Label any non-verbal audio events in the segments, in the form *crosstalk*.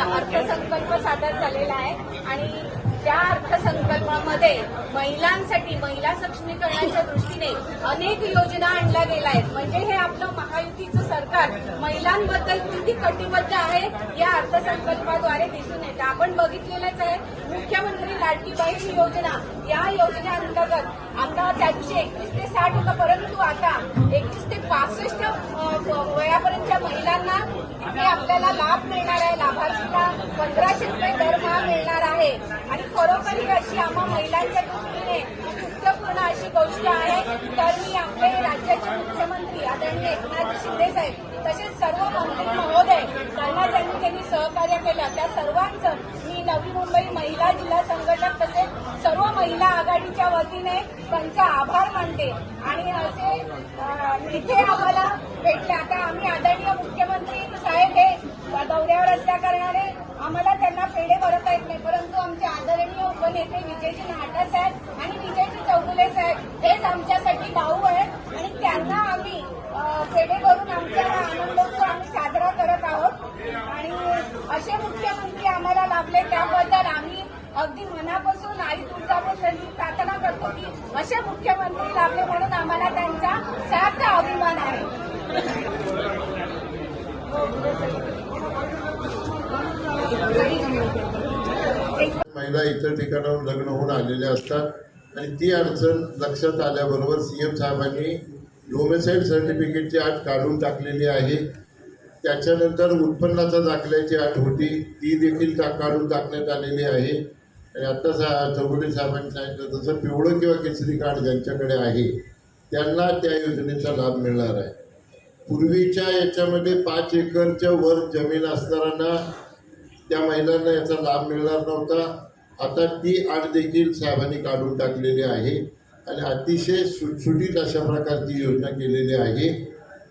अठ्ठावीस अर्थसंकल्प सादर झालेला आहे. आणि त्या अर्थसंकल्पामध्ये महिलांसाठी महिला सक्षमीकरणाच्या दृष्टीने अनेक योजना आणल्या गेल्या आहेत. म्हणजे हे आपलं महायुतीचं सरकार महिलांबद्दल किती कटिबद्ध आहे या अर्थसंकल्पाद्वारे दिसून येतं. आपण बघितलेलंच आहे मुख्यमंत्री लाडकी बहीण योजना. या योजनेअंतर्गत आता त्यांची एकवीस ते साठ होतं. परंतु आता एकवीस ते पासष्ट वयापर्यंत तिथे आपल्याला लाभ मिळणार आहे. लाभार्थीला पंधराशे रुपये दरमहा मिळणार आहे. आणि खरोखर ही अशी आम्हा महिलांच्या दृष्टीने महत्त्वपूर्ण अशी गोष्ट आहे. तर मी आपले राज्याचे मुख्यमंत्री आदरणीय एकनाथ शिंदे साहेब तसेच सर्व मंत्री महोदय त्यांना ज्यांनी त्यांनी सहकार्य केलं. त्या सर्वांचं मी नवी मुंबई महिला जिल्हा संघटक तसेच सर्व महिला आघाडीच्या वतीने त्यांचा आभार मानते. आणि असे इथे आम्हाला भेटले. आता आम्ही आदरणीय मुख्यमंत्री साहेब हे दौऱ्यावर असल्या कारणाने आम्हाला त्यांना पेढे भरता येत नाही. परंतु आमचे आदरणीय उपनेते विजयजी नाटा साहेब आणि विजयजी चौगुले साहेब हेच आमच्यासाठी भाऊ आहेत. आणि त्यांना आम्ही पेढे भरून आमचा आनंदोत्सव आम्ही साजरा करत आहोत. आणि असे मुख्यमंत्री आम्हाला लाभले. त्याबद्दल आम्ही अगदी मनापासून आई तुळजापूर प्रार्थना करतो की असे मुख्यमंत्री लाभले म्हणून आम्हाला त्यांचा सार्थ अभिमान आहे. महिला इतर ठिकाणाहून लग्न होऊन आलेल्या असतात आणि ती अडचण लक्षात आल्याबरोबर सीएम साहेबांनी डोमेसाईड सर्टिफिकेटची अट काढून टाकलेली आहे. त्याच्यानंतर उत्पन्नाचा दाखल्याची अट होती. ती देखील काढून टाकण्यात आलेली आहे. आणि आत्ता सा चौगुले साहेबांनी सांगितलं तसं पिवळं किंवा केसरी कार्ड ज्यांच्याकडे आहे त्यांना त्या योजनेचा लाभ मिळणार आहे. पूर्वीच्या याच्यामध्ये पाच एकरच्या वर जमीन असणाऱ्यांना त्या महिलांना याचा लाभ मिळणार नव्हता. आता ती आठ देखील साहेबांनी काढून टाकलेली आहे आणि अतिशय सुटसुटीत अशा प्रकारची योजना केलेली आहे.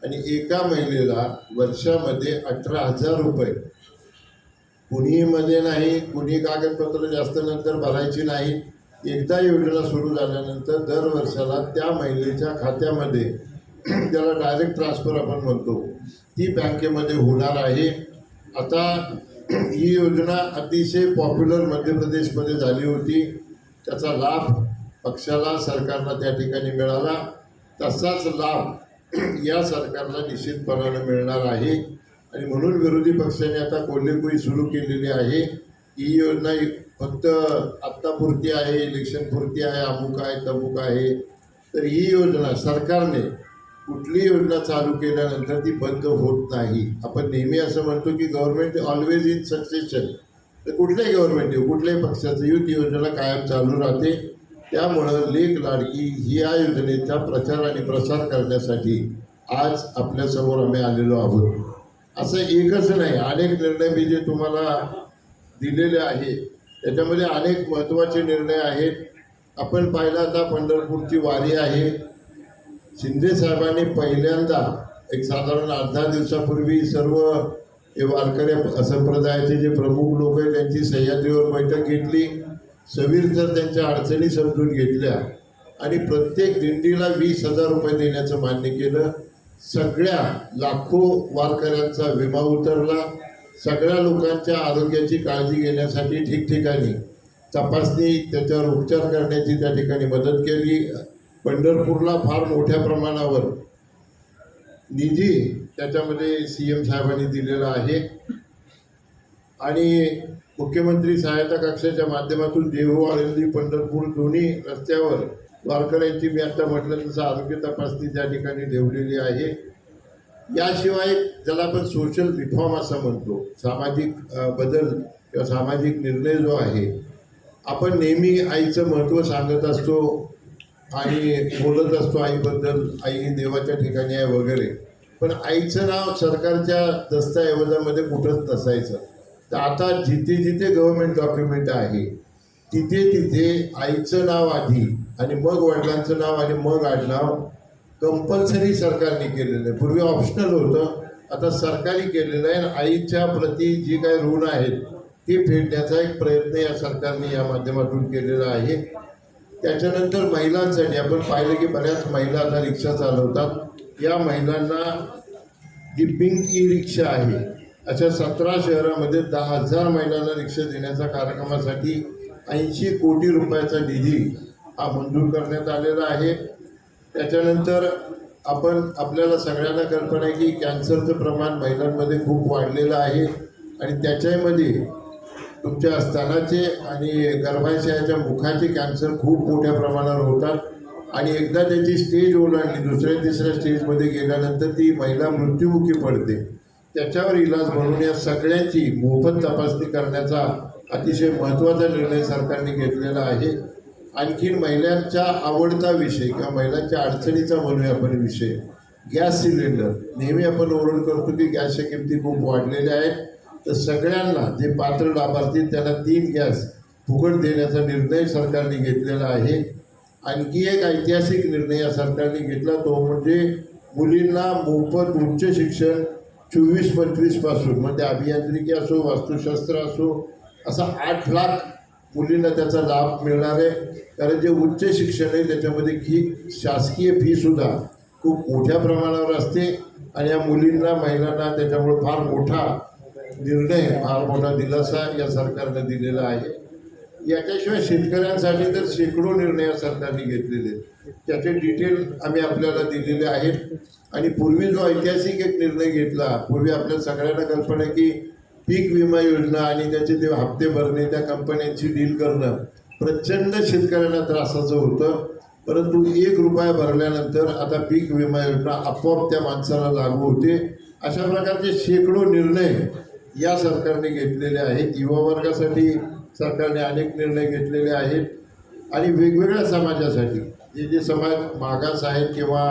आणि एका महिलेला वर्षामध्ये अठरा हजार रुपये कुणीमध्ये नाही कुणी कागदपत्र जास्त नंतर भरायची नाही. एकदा योजना सुरू झाल्यानंतर दर वर्षाला त्या महिलेच्या खात्यामध्ये *clears throat* त्याला डायरेक्ट ट्रान्सफर आपण म्हणतो. ती बँकेमध्ये होणार आहे. आता *clears throat* ही योजना अतिशय पॉप्युलर मध्य प्रदेशमध्ये झाली होती. त्याचा लाभ पक्षाला सरकारला त्या ठिकाणी मिळाला. तसाच लाभ *clears throat* या सरकारला निश्चितपणानं मिळणार आहे. आणि म्हणून विरोधी पक्षाने आता कोल्हेपुरी सुरू केलेली आहे. ही योजना फक्त आत्तापुरती आहे इलेक्शनपुरती आहे अमुक आहे तमुक आहे. तर ही योजना सरकारने कुठली योजना चालू केल्यानंतर ती बंद होत नाही. आपण नेहमी असं म्हणतो की गव्हर्नमेंट ऑलवेज इन सक्सेशन तर कुठल्याही गव्हर्नमेंट येऊ कुठल्याही पक्षाचं येऊ ती योजना कायम चालू राहते. त्यामुळं लेख लाडकी ही या योजनेचा प्रचार आणि प्रसार करण्यासाठी आज आपल्यासमोर आम्ही आलेलो आहोत. असं एकच नाही अनेक निर्णय मी जे तुम्हाला दिलेले आहे त्याच्यामध्ये अनेक महत्त्वाचे निर्णय आहेत. आपण पाहिला आता पंढरपूरची वारी आहे. शिंदे साहेबांनी पहिल्यांदा एक साधारण अर्धा दिवसापूर्वी सर्व हे वारकरी संप्रदायाचे जे प्रमुख लोक आहेत त्यांची सह्याद्रीवर बैठक घेतली. सविस्तर त्यांच्या अडचणी समजून घेतल्या. आणि प्रत्येक दिंडीला वीस हजार रुपये देण्याचं मान्य केलं. सगळ्या लाखो वारकऱ्यांचा विमा उतरला. सगळ्या लोकांच्या आरोग्याची काळजी घेण्यासाठी ठिकठिकाणी तपासणी त्याच्यावर उपचार करण्याची त्या ठिकाणी मदत केली. पंढरपूरला फार मोठ्या प्रमाणावर निधी त्याच्यामध्ये सी एम साहेबांनी दिलेला आहे. आणि मुख्यमंत्री सहायता कक्षाच्या माध्यमातून देहू आळंदी पंढरपूर दोन्ही रस्त्यावर वारकऱ्यांची मी आता म्हटलं तसं आरोग्य तपासणी त्या ठिकाणी ठेवलेली आहे. याशिवाय ज्याला आपण सोशल रिफॉर्म असं म्हणतो सामाजिक बदल किंवा सामाजिक निर्णय जो आहे आपण नेहमी आईचं महत्त्व सांगत असतो आणि बोलत असतो आईबद्दल आई ही देवाच्या ठिकाणी आहे वगैरे. पण आईचं नाव सरकारच्या दस्तऐवजामध्ये कुठंच नसायचं. तर आता जिथे जिथे गव्हर्मेंट डॉक्युमेंट आहे तिथे तिथे आईचं नाव आधी आणि मग वडिलांचं नाव आणि मग आडनाव कंपल्सरी सरकारने केलेलं आहे. पूर्वी ऑप्शनल होतं. आता सरकारी केलेलं आहे आणि आईच्या प्रती जी काही ऋण आहेत ते फेडण्याचा एक प्रयत्न या सरकारने या माध्यमातून केलेला आहे. त्याच्यानंतर महिलांसाठी आपण पाहिलं की बऱ्याच महिला आता रिक्षा चालवतात. या महिलांना जी पिंक ई रिक्षा आहे अशा सतरा शहरामध्ये दहा हजार महिलांना रिक्षा देण्याच्या कार्यक्रमासाठी ऐंशी कोटी रुपयाचा निधी हा मंजूर करण्यात आलेला आहे. त्याच्यानंतर आपण आपल्याला सगळ्यांना कल्पना आहे की कॅन्सरचं प्रमाण महिलांमध्ये खूप वाढलेलं आहे आणि त्याच्यामध्ये तुमच्या स्तनाचे आणि गर्भाशयाच्या मुखाचे कॅन्सर खूप मोठ्या प्रमाणावर होतात आणि एकदा त्याची स्टेज ओलांडली दुसऱ्या तिसऱ्या स्टेजमध्ये गेल्यानंतर ती महिला मृत्युमुखी पडते. त्याच्यावर इलाज म्हणून या सगळ्यांची मोफत तपासणी करण्याचा अतिशय महत्त्वाचा निर्णय सरकारने घेतलेला आहे. आणखीन महिलांच्या आवडता विषय किंवा महिलांच्या अडचणीचा म्हणूया आपण विषय. Gas cylinder. नेहमी आपण ओरड करतो की गॅसच्या किमती खूप वाढलेल्या आहेत. तर सगळ्यांना जे पात्र लाभार्थी त्यांना तीन गॅस फुकट देण्याचा निर्णय सरकारने घेतलेला आहे. आणखी एक ऐतिहासिक निर्णय या सरकारने घेतला तो म्हणजे मुलींना मोफत उच्च शिक्षण चोवीस पंचवीसपासून म्हणजे अभियांत्रिकी असो वास्तुशास्त्र असो असा आठ लाख मुलींना त्याचा लाभ मिळणार आहे. कारण जे उच्च शिक्षण आहे त्याच्यामध्ये की शासकीय फीसुद्धा खूप मोठ्या प्रमाणावर असते. आणि या मुलींना महिलांना त्याच्यामुळे फार मोठा निर्णय फार मोठा दिलासा या सरकारनं दिलेला आहे. याच्याशिवाय शेतकऱ्यांसाठी तर शेकडो निर्णय सरकारने घेतलेले आहेत. त्याचे डिटेल आम्ही आपल्याला दिलेले आहेत. आणि पूर्वी जो ऐतिहासिक एक निर्णय घेतला पूर्वी आपल्या सगळ्यांना कल्पना की पीक विमा योजना आणि त्याचे ते हप्ते भरणे त्या कंपन्यांची डील करणं प्रचंड शेतकऱ्यांना त्रासाचं होतं. परंतु एक रुपया भरल्यानंतर आता पीक विमा योजना आपोआप त्या माणसाला लागू होते. अशा प्रकारचे शेकडो निर्णय या सरकारने घेतलेले आहेत. युवा वर्गासाठी सरकारने अनेक निर्णय घेतलेले आहेत. आणि वेगवेगळ्या समाजासाठी जे जे समाज मागास आहेत किंवा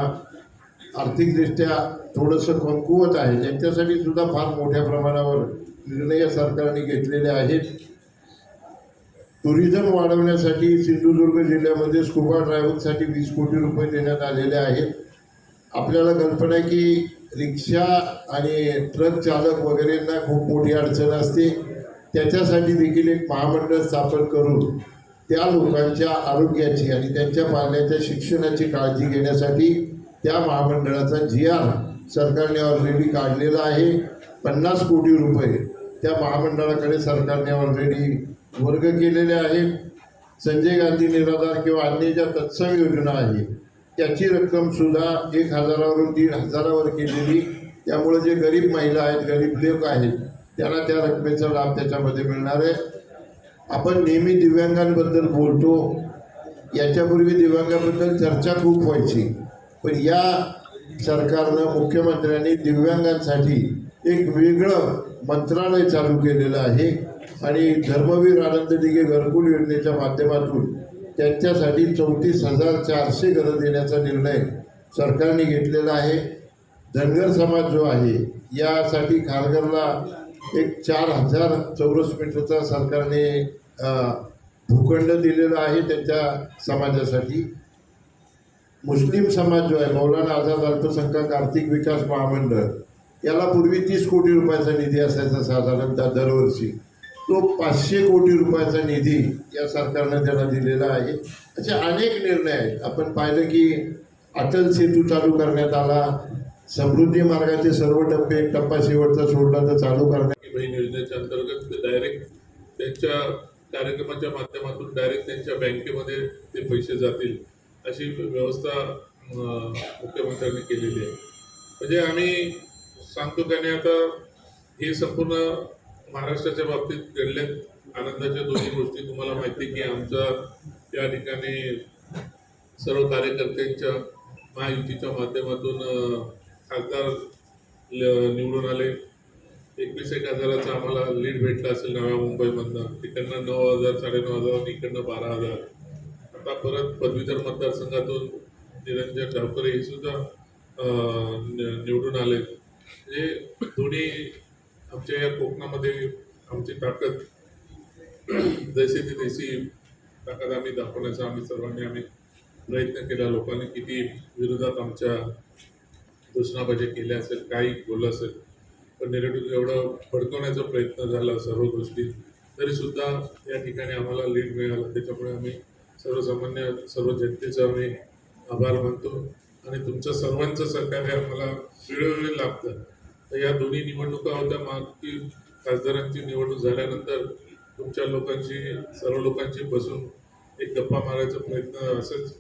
आर्थिकदृष्ट्या थोडंसं कमकुवत आहे त्यांच्यासाठी सुद्धा फार मोठ्या प्रमाणावर निर्णय सरकारने घेतलेले आहेत. टुरिझम वाढवण्यासाठी सिंधुदुर्ग जिल्ह्यामध्ये स्कुबा ड्रायव्हिंगसाठी वीस कोटी रुपये देण्यात आलेले आहेत. आपल्याला कल्पना आहे की रिक्षा आणि ट्रक चालक वगैरेंना खूप मोठी अडचण असते. त्याच्यासाठी देखील एक महामंडळ स्थापन करून त्या लोकांच्या आरोग्याची आणि त्यांच्या पाल्याच्या शिक्षणाची काळजी घेण्यासाठी त्या महामंडळाचा जी आर सरकारने ऑलरेडी काढलेला आहे. पन्नास कोटी रुपये त्या महामंडळाकडे सरकारने ऑलरेडी वर्ग केलेले आहेत. संजय गांधी निराधार किंवा अन्य ज्या तत्सम योजना आहे त्याची रक्कम सुद्धा एक हजारावरून दीड हजारावर केलेली. त्यामुळे जे गरीब महिला आहेत गरीब लोक आहेत त्यांना त्या रकमेचा लाभ त्याच्यामध्ये मिळणार आहे. आपण नेहमी दिव्यांगांबद्दल बोलतो. याच्यापूर्वी दिव्यांगाबद्दल चर्चा खूप व्हायची. पण या सरकारनं मुख्यमंत्र्यांनी दिव्यांगांसाठी एक वेगळं मंत्रालय चालू केलेलं आहे आणि धर्मवीर आनंद दिघे घरकुल योजनेच्या माध्यमातून त्यांच्यासाठी चौतीस हजार चारशे घरं देण्याचा निर्णय सरकारने घेतलेला आहे. धनगर समाज जो आहे यासाठी खारघरला एक चार हजार चौरस मीटरचा सरकारने भूखंड दिलेला आहे त्यांच्या समाजासाठी. मुस्लिम समाज जो आहे मौलाना आझाद अल्पसंख्याक आर्थिक विकास महामंडळ याला पूर्वी तीस कोटी रुपयाचा निधी असायचा साधारणतः दरवर्षी. तो पाचशे कोटी रुपयाचा निधी या सरकारनं त्यांना दिलेला आहे. असे अनेक निर्णय आहेत. आपण पाहिलं की अटल सेतू चालू करण्यात आला. समृद्धी मार्गाचे सर्व टप्पे एक टप्पा शेवटचा सोडला तर चालू करण्यात योजनेच्या अंतर्गत डायरेक्ट त्यांच्या कार्यक्रमाच्या माध्यमातून डायरेक्ट त्यांच्या बँकेमध्ये ते पैसे जातील अशी व्यवस्था मुख्यमंत्र्यांनी केलेली आहे. म्हणजे आम्ही सांगतो त्याने आता हे संपूर्ण महाराष्ट्राच्या बाबतीत घडल्यात आनंदाच्या दोन्ही गोष्टी तुम्हाला माहिती आहे की आमचा या ठिकाणी सर्व कार्यकर्त्यांच्या महायुतीच्या माध्यमातून खासदार ल- निवडून आले. एकवीस एक हजाराचा आम्हाला लीड भेटला असेल नव्या मुंबईमधनं. तिकडनं नऊ हजार साडेनऊ हजार आणि इकडनं बारा हजार. आता परत पदवीधर मतदारसंघातून निरंजन डावकरे हे सुद्धा निवडून आले म्हणजे दोन्ही आमच्या या कोकणामध्ये आमची ताकद जैसे ती तशी ताकद आम्ही दाखवण्याचा आम्ही सर्वांनी आम्ही प्रयत्न केला. लोकांनी किती विरोधात आमच्या घोषणाबाजी केल्या असेल काही बोललं असेल पण निगेटिव्ह एवढं भडकवण्याचा प्रयत्न झाला सर्व गोष्टी तरीसुद्धा या ठिकाणी आम्हाला लीड मिळाला. त्याच्यामुळे आम्ही सर्वसामान्य सर्व जनतेचा आम्ही आभार मानतो. आणि तुमचं सर्वांचं सहकार्य आम्हाला वेळोवेळी लाभतं. तर या दोन्ही निवडणुका होत्या मागची खासदारांची निवडणूक झाल्यानंतर तुमच्या लोकांशी सर्व लोकांशी बसून एक गप्पा मारायचा प्रयत्न असंच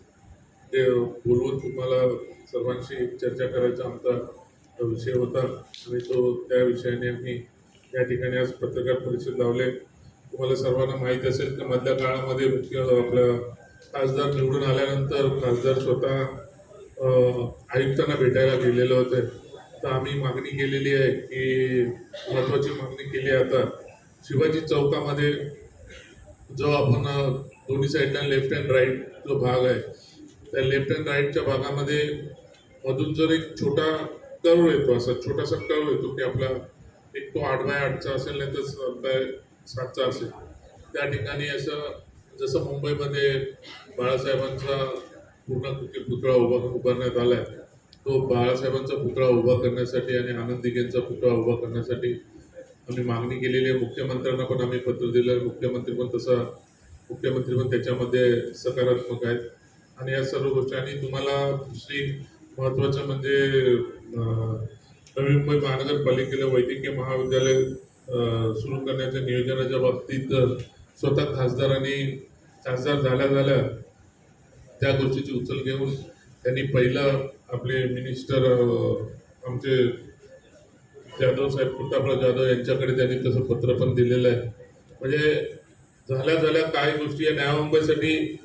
ते बोलवून तुम्हाला सर्वांशी चर्चा करायचा आमचा विषय होता. आणि तो त्या विषयाने आम्ही या ठिकाणी आज पत्रकार परिषद लावले. तुम्हाला सर्वांना माहीत असेल की मधल्या काळामध्ये मुख्य आपल्या खासदार निवडून आल्यानंतर खासदार स्वतः आयुक्तांना भेटायला गेलेले होते. तर आम्ही मागणी केलेली आहे की महत्त्वाची मागणी केली आहे आता. शिवाजी चौकामध्ये जो आपण दोन्ही साईडला लेफ्ट अँड राईट जो भाग आहे त्या लेफ्ट अँड राईटच्या भागामध्ये मधून जर एक छोटा कर्व येतो असा छोटासा कर्व येतो की आपला एक तो आठ बाय आठचा असेल नाही तर सात बाय सातचा असेल. त्या ठिकाणी असं जसं मुंबईमध्ये बाळासाहेबांचा पूर्ण पुतळा उभा उभारण्यात आला आहे तो बाळासाहेबांचा पुतळा उभा करण्यासाठी आणि आनंद दिघेंचा पुतळा उभा करण्यासाठी आम्ही मागणी केलेली आहे. मुख्यमंत्र्यांना पण आम्ही पत्र दिलं आहे. मुख्यमंत्री पण तसा मुख्यमंत्री पण त्याच्यामध्ये सकारात्मक आहेत. आणि या सर्व गोष्टी आणि तुम्हाला दुसरी महत्त्वाचं म्हणजे नवी मुंबई महानगरपालिकेला वैद्यकीय महाविद्यालय सुरू करण्याच्या नियोजनाच्या बाबतीत स्वतः खासदारांनी खासदार झाल्या झाल्या त्या गोष्टीची उचल घेऊन त्यांनी पहिलं आपले मिनिस्टर आमचे जाधव साहेब प्रतापराव जाधव यांच्याकडे त्यांनी तसं पत्र पण दिलेलं आहे. म्हणजे झाल्या झाल्या काय गोष्टी या नव्या मुंबईसाठी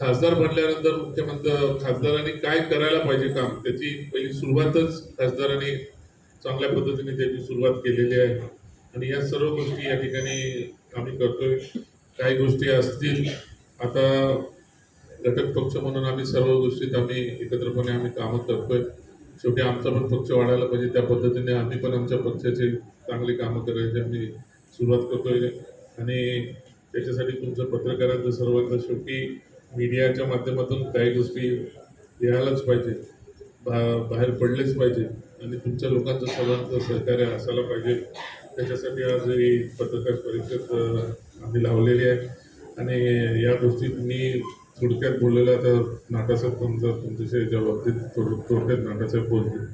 खासदार बनल्यानंतर मुख्यमंत्री खासदारांनी काय करायला पाहिजे काम? त्याची पहिली सुरुवातच खासदारांनी चांगल्या पद्धतीने त्याची सुरुवात केलेली आहे. आणि या सर्व गोष्टी या ठिकाणी आम्ही करतोय. काही गोष्टी असतील आता घटक पक्ष म्हणून आम्ही सर्व गोष्टीत आम्ही एकत्रपणे आम्ही कामं करतोय. शेवटी आमचा पण पक्ष वाढायला पाहिजे त्या पद्धतीने आम्ही पण आमच्या पक्षाची चांगली कामं करायची आम्ही सुरुवात करतोय. आणि त्याच्यासाठी तुमचं पत्रकारांचं सर्वांचं शेवटी मीडियाच्या माध्यमातून काही गोष्टी यायलाच पाहिजे. बा बाहेर पडलेच पाहिजे. आणि तुमच्या लोकांचं सर्वांचं सहकार्य असायला पाहिजे. त्याच्यासाठी आज ही पत्रकार परिषद आम्ही लावलेली आहे. आणि या गोष्टी मी थोडक्यात बोललेला तर नाटासाहेब तुमचं तुमच्याशी याच्या थोडं थोडक्यात नाटासाहेब बोलतील.